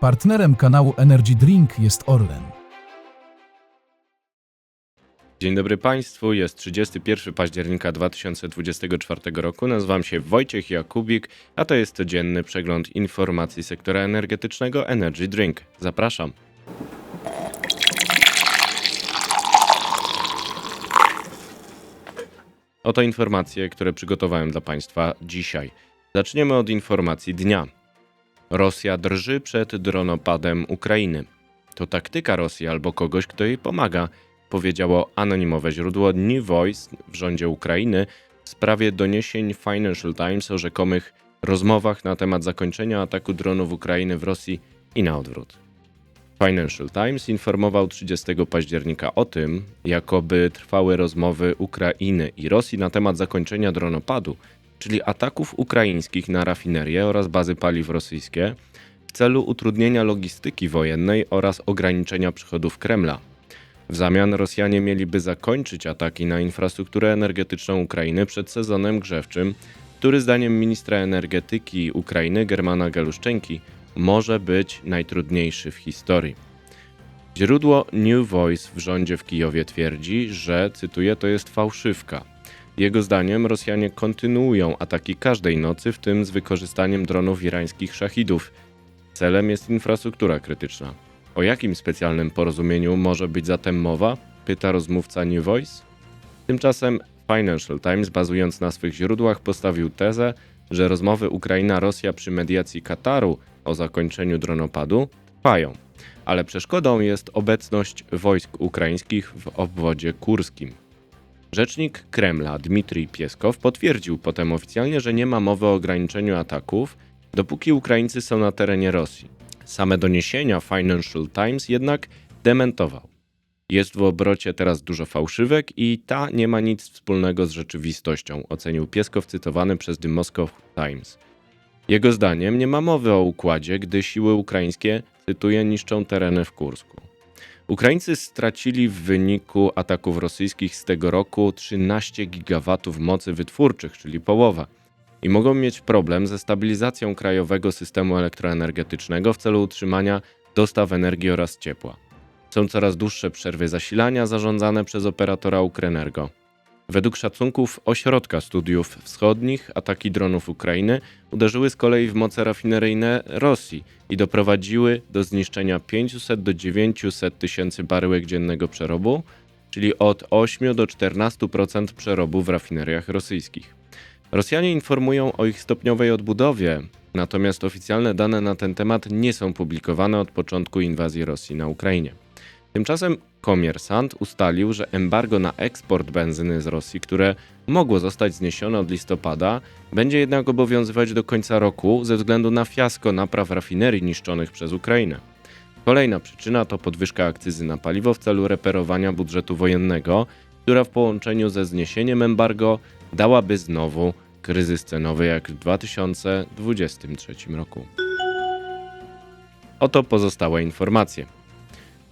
Partnerem kanału Energy Drink jest Orlen. Dzień dobry Państwu, jest 31 października 2024 roku. Nazywam się Wojciech Jakubik, a to jest codzienny przegląd informacji sektora energetycznego Energy Drink. Zapraszam. Oto informacje, które przygotowałem dla Państwa dzisiaj. Zaczniemy od informacji dnia. Rosja drży przed dronopadem Ukrainy. To taktyka Rosji albo kogoś, kto jej pomaga, powiedziało anonimowe źródło New Voice w rządzie Ukrainy w sprawie doniesień Financial Times o rzekomych rozmowach na temat zakończenia ataku dronów Ukrainy w Rosji i na odwrót. Financial Times informował 30 października o tym, jakoby trwały rozmowy Ukrainy i Rosji na temat zakończenia dronopadu, czyli ataków ukraińskich na rafinerie oraz bazy paliw rosyjskie, w celu utrudnienia logistyki wojennej oraz ograniczenia przychodów Kremla. W zamian Rosjanie mieliby zakończyć ataki na infrastrukturę energetyczną Ukrainy przed sezonem grzewczym, który zdaniem ministra energetyki Ukrainy Germana Galuszczenki może być najtrudniejszy w historii. Źródło New Voice w rządzie w Kijowie twierdzi, że, cytuję, to jest fałszywka. Jego zdaniem Rosjanie kontynuują ataki każdej nocy, w tym z wykorzystaniem dronów irańskich szachidów. Celem jest infrastruktura krytyczna. O jakim specjalnym porozumieniu może być zatem mowa? Pyta rozmówca New Voice. Tymczasem Financial Times, bazując na swych źródłach, postawił tezę, że rozmowy Ukraina-Rosja przy mediacji Kataru o zakończeniu dronopadu trwają, ale przeszkodą jest obecność wojsk ukraińskich w obwodzie kurskim. Rzecznik Kremla Dmitrij Pieskow potwierdził potem oficjalnie, że nie ma mowy o ograniczeniu ataków, dopóki Ukraińcy są na terenie Rosji. Same doniesienia Financial Times jednak dementował. Jest w obrocie teraz dużo fałszywek i ta nie ma nic wspólnego z rzeczywistością, ocenił Pieskow cytowany przez The Moscow Times. Jego zdaniem nie ma mowy o układzie, gdy siły ukraińskie, cytuję, niszczą tereny w Kursku. Ukraińcy stracili w wyniku ataków rosyjskich z tego roku 13 gigawatów mocy wytwórczych, czyli połowa, i mogą mieć problem ze stabilizacją krajowego systemu elektroenergetycznego w celu utrzymania dostaw energii oraz ciepła. Są coraz dłuższe przerwy zasilania zarządzane przez operatora Ukrenergo. Według szacunków Ośrodka Studiów Wschodnich ataki dronów Ukrainy uderzyły z kolei w moce rafineryjne Rosji i doprowadziły do zniszczenia 500 do 900 tysięcy baryłek dziennego przerobu, czyli od 8 do 14% przerobu w rafineriach rosyjskich. Rosjanie informują o ich stopniowej odbudowie, natomiast oficjalne dane na ten temat nie są publikowane od początku inwazji Rosji na Ukrainie. Tymczasem Komiersant ustalił, że embargo na eksport benzyny z Rosji, które mogło zostać zniesione od listopada, będzie jednak obowiązywać do końca roku ze względu na fiasko napraw rafinerii niszczonych przez Ukrainę. Kolejna przyczyna to podwyżka akcyzy na paliwo w celu reperowania budżetu wojennego, która w połączeniu ze zniesieniem embargo dałaby znowu kryzys cenowy jak w 2023 roku. Oto pozostałe informacje.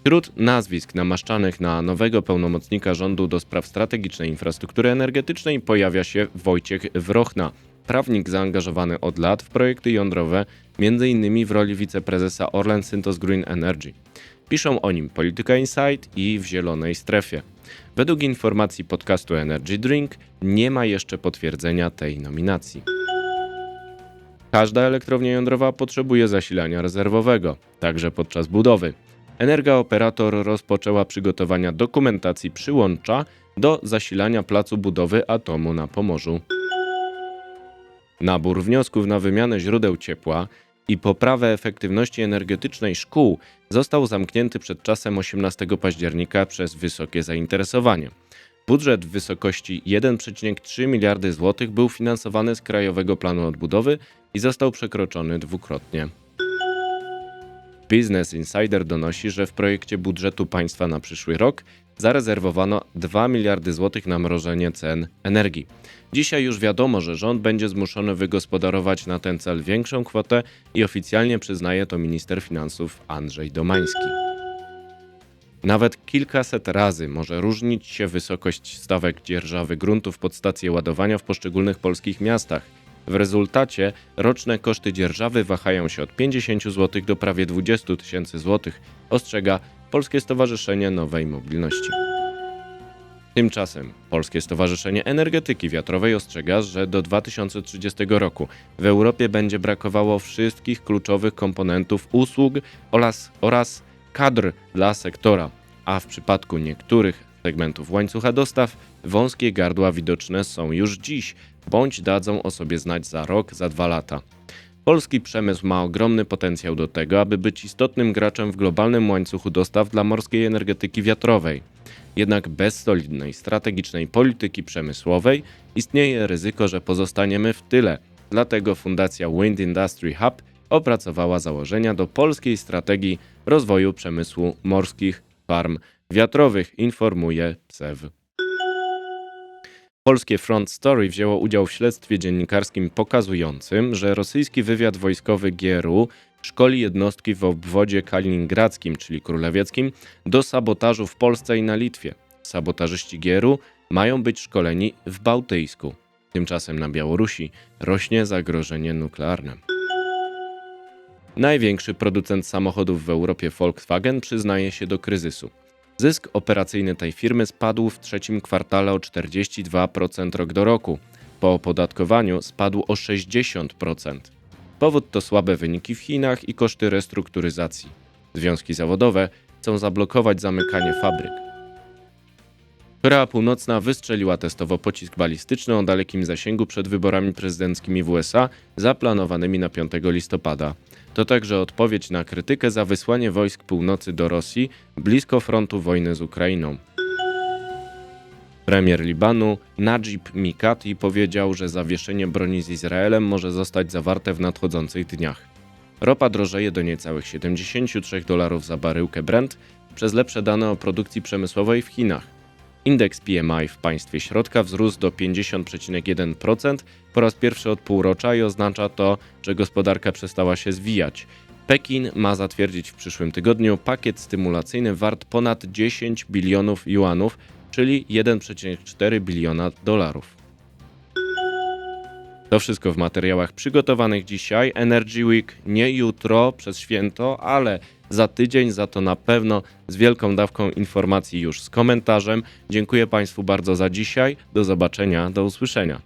Wśród nazwisk namaszczanych na nowego pełnomocnika rządu do spraw strategicznej infrastruktury energetycznej pojawia się Wojciech Wrochna, prawnik zaangażowany od lat w projekty jądrowe, m.in. w roli wiceprezesa Orlen Synthos Green Energy. Piszą o nim Polityka Insight i w Zielonej Strefie. Według informacji podcastu Energy Drink nie ma jeszcze potwierdzenia tej nominacji. Każda elektrownia jądrowa potrzebuje zasilania rezerwowego, także podczas budowy. Energooperator rozpoczęła przygotowania dokumentacji przyłącza do zasilania placu budowy atomu na Pomorzu. Nabór wniosków na wymianę źródeł ciepła i poprawę efektywności energetycznej szkół został zamknięty przed czasem 18 października przez wysokie zainteresowanie. Budżet w wysokości 1,3 miliardy złotych był finansowany z Krajowego Planu Odbudowy i został przekroczony dwukrotnie. Business Insider donosi, że w projekcie budżetu państwa na przyszły rok zarezerwowano 2 miliardy złotych na mrożenie cen energii. Dzisiaj już wiadomo, że rząd będzie zmuszony wygospodarować na ten cel większą kwotę i oficjalnie przyznaje to minister finansów Andrzej Domański. Nawet kilkaset razy może różnić się wysokość stawek dzierżawy gruntów pod stacje ładowania w poszczególnych polskich miastach. W rezultacie roczne koszty dzierżawy wahają się od 50 zł do prawie 20 tysięcy złotych, ostrzega Polskie Stowarzyszenie Nowej Mobilności. Tymczasem Polskie Stowarzyszenie Energetyki Wiatrowej ostrzega, że do 2030 roku w Europie będzie brakowało wszystkich kluczowych komponentów usług oraz, oraz kadr dla sektora, a w przypadku niektórych segmentów łańcucha dostaw wąskie gardła widoczne są już dziś, bądź dadzą o sobie znać za rok, za dwa lata. Polski przemysł ma ogromny potencjał do tego, aby być istotnym graczem w globalnym łańcuchu dostaw dla morskiej energetyki wiatrowej. Jednak bez solidnej, strategicznej polityki przemysłowej istnieje ryzyko, że pozostaniemy w tyle. Dlatego Fundacja Wind Industry Hub opracowała założenia do polskiej strategii rozwoju przemysłu morskich farm wiatrowych, informuje PSEW. Polskie Front Story wzięło udział w śledztwie dziennikarskim pokazującym, że rosyjski wywiad wojskowy GRU szkoli jednostki w obwodzie kaliningradzkim, czyli królewieckim, do sabotażu w Polsce i na Litwie. Sabotażyści GRU mają być szkoleni w Bałtyjsku. Tymczasem na Białorusi rośnie zagrożenie nuklearne. Największy producent samochodów w Europie Volkswagen przyznaje się do kryzysu. Zysk operacyjny tej firmy spadł w trzecim kwartale o 42% rok do roku. Po opodatkowaniu spadł o 60%. Powód to słabe wyniki w Chinach i koszty restrukturyzacji. Związki zawodowe chcą zablokować zamykanie fabryk. Korea Północna wystrzeliła testowo pocisk balistyczny o dalekim zasięgu przed wyborami prezydenckimi w USA zaplanowanymi na 5 listopada. To także odpowiedź na krytykę za wysłanie wojsk północy do Rosji blisko frontu wojny z Ukrainą. Premier Libanu Najib Mikati powiedział, że zawieszenie broni z Izraelem może zostać zawarte w nadchodzących dniach. Ropa drożeje do niecałych 73 dolarów za baryłkę Brent przez lepsze dane o produkcji przemysłowej w Chinach. Indeks PMI w państwie środka wzrósł do 50,1% po raz pierwszy od półrocza i oznacza to, że gospodarka przestała się zwijać. Pekin ma zatwierdzić w przyszłym tygodniu pakiet stymulacyjny wart ponad 10 bilionów juanów, czyli 1,4 biliona dolarów. To wszystko w materiałach przygotowanych dzisiaj. Energy Week nie jutro przez święto, ale za tydzień, za to na pewno z wielką dawką informacji już z komentarzem. Dziękuję Państwu bardzo za dzisiaj. Do zobaczenia, do usłyszenia.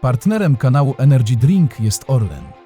Partnerem kanału Energy Drink jest Orlen.